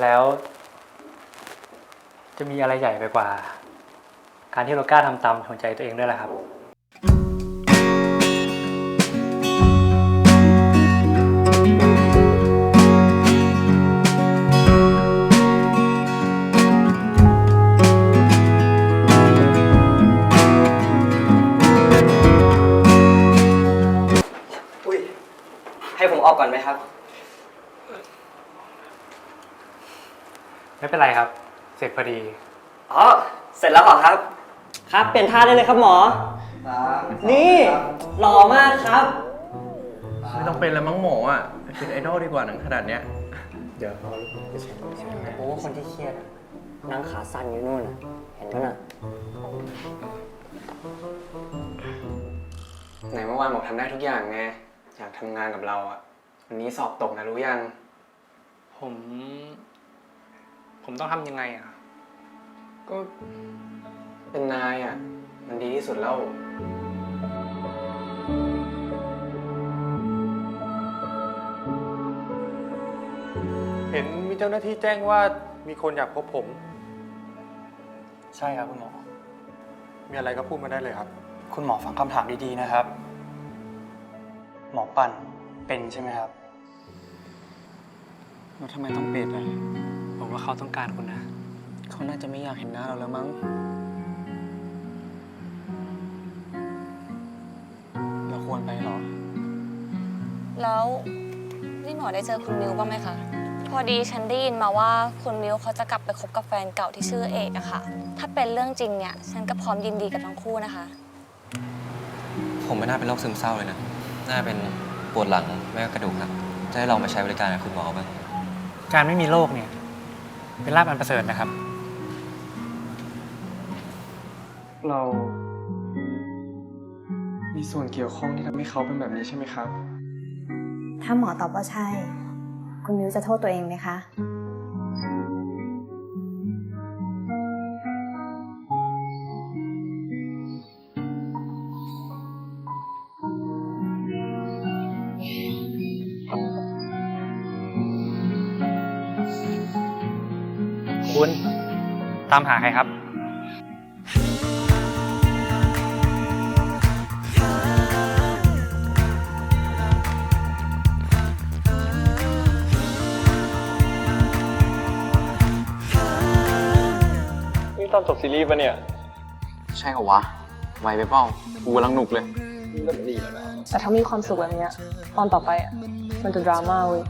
แล้ว จะมีอะไรใหญ่ไปกว่า การที่เรากล้าทำตามหัวใจตัวเองด้วยล่ะครับอุ้ยให้ผมออกก่อนไหมครับ ไม่เป็นไรครับ เสร็จพอดี อ๋อ เสร็จแล้วเหรอครับ ครับเปลี่ยนท่าได้เลยครับหมอ นี่หล่อมากครับ ไม่ต้องเป็นแล้วมั้งหมออะ เป็นไอดอลดีกว่าหนังขนาดเนี้ย เดี๋ยวเอาลูกไปเช็คโอ้คนที่เครียดอะนั่งขาสั้นอยู่นู่นน่ะเห็นไหมน่ะ ไหนเมื่อวานบอกทำได้ทุกอย่างไง อยากทำงานกับเราอะ วันนี้สอบตกนะรู้ยัง ผม ผมต้องทำยังไงอะ ก็เป็นนายอะ มันดีที่สุดแล้ว เห็นมีเจ้าหน้าที่แจ้งว่ามีคนอยากพบผม ใช่ครับคุณหมอ มีอะไรก็พูดมาได้เลยครับ คุณหมอฟังคำถามดีๆนะครับ หมอปั่นเป็นใช่ไหมครับ แล้วทำไมต้องเป็นอะ ผมว่าเขาต้องการคุณนะ เขาน่าจะไม่อยากเห็นหน้าเราแล้วมั้ง เราควรไปเหรอ แล้วนี่หมอได้เจอคุณมิวบ้างไหมคะ พอดีฉันได้ยินมาว่าคุณมิวเขาจะกลับไปคบกับแฟนเก่าที่ชื่อเอกอะค่ะ ถ้าเป็นเรื่องจริงเนี่ยฉันก็พร้อมยินดีกับทั้งคู่นะคะ ผมไม่น่าเป็นโรคซึมเศร้าเลยนะ น่าเป็นปวดหลังไม่ก็กระดูกหักจะได้ลองมาใช้บริการกับคุณหมอบ้าง การไม่มีโรคเนี่ย เป็นลาภอันประเสริฐนะครับ เรา มีส่วนเกี่ยวข้องที่ทำให้เขาเป็นแบบนี้ใช่ไหมครับ ถ้าหมอตอบว่าใช่ คุณมิวจะโทษตัวเองไหมคะ คุณ ตามหาใครครับ นี่ตอนจบซีรีส์ปะเนี่ย ใช่เหรอวะไวไปเปล่ากูกำลังหนุกเลย แต่ถ้ามีความสุขแบบเนี้ย ตอนต่อไปอะมันจะดราม่าเว้ย